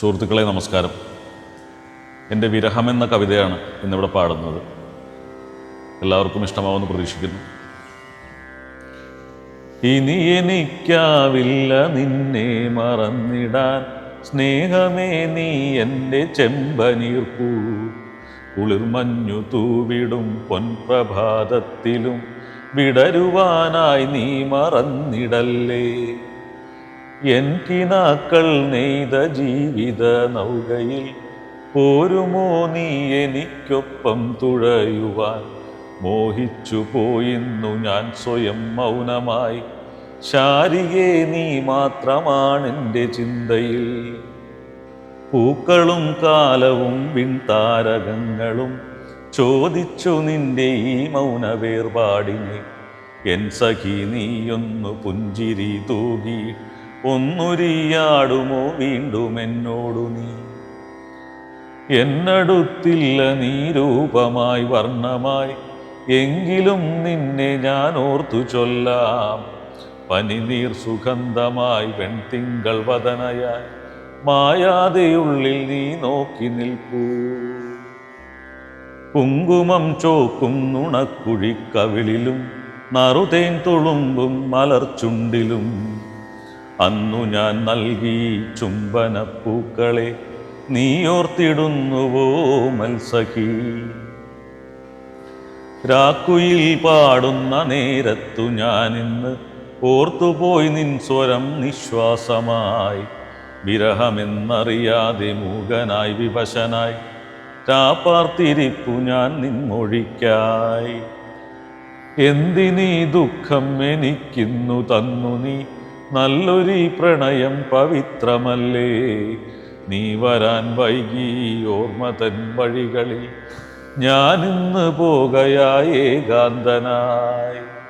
സുഹൃത്തുക്കളെ നമസ്കാരം. എന്റെ വിരഹം എന്ന കവിതയാണ് ഇന്നിവിടെ പാടുന്നത്. എല്ലാവർക്കും ഇഷ്ടമാവുമെന്ന് പ്രതീക്ഷിക്കുന്നു. ഇനി എനിക്കാവില്ല നിന്നെ മറന്നിടാൻ. സ്നേഹമേ നീ എന്റെ ചെമ്പനീർപ്പൂ. കുളിർമഞ്ഞു തൂവിടും പൊൻപ്രഭാതത്തിലും. വിടരുവാനായി നീ മറന്നിടല്ലേ. എൻ കിനാക്കൾ നെയ്ത ജീവിത നൗകയിൽ? പോരുമോ നീ എനിക്കൊപ്പം തുഴയുവാൻ? മോഹിച്ചു പോയിന്നു ഞാൻ സ്വയം മൗനമായി. ശാരികെ നീ മാത്രമാണെന്റെ ചിന്തയിൽ. പൂക്കളും കാലവും വിൺതാരകങ്ങളും ചോദിച്ചു നിന്റെ ഈ മൗന വേർപാടിനെ എൻ സഖി നീയൊന്നു പുഞ്ചിരി തൂകി ഒന്നുരിയാടുമോ വീണ്ടും എന്നോടു നീ? എന്നടുത്തില്ല നീ രൂപമായി വർണമായി എങ്കിലും നിന്നെ ഞാൻ ഓർത്തു ചൊല്ലാം. പനിനീർ സുഗന്ധമായി വെൺതിങ്കൾ വതനയായി മായാതെയുള്ളിൽ നീ നോക്കി നിൽപ്പൂ. കുങ്കുമം ചോക്കും നുണക്കുഴിക്കവിളിലും നറുതേൻ തുളുമ്പും മലർച്ചുണ്ടിലും. അന്നു ഞാൻ നൽകി ചുംബനപ്പൂക്കളെ നീയോർത്തിടുന്നുവോ മത്സഖി? രാക്കുയിൽ പാടുന്ന നേരത്തു ഞാനിന്ന് ഓർത്തുപോയി നിൻ സ്വരം നിശ്വാസമായി. വിരഹമെന്നറിയാതെ മൂകനായി വിവശനായി രാപ്പാർത്തിരിപ്പു ഞാൻ നിൻമൊഴിക്കായി എന്തിനീ ദുഃഖം എനിക്കിന്നു തന്നു നീ? നല്ലൊരു പ്രണയം പവിത്രമല്ലേ? നീ വരാൻ വൈകി ഓർമ്മ തൻ വഴികളിൽ. ഞാനിന്ന് പോകയായി ഏകാന്തനായി.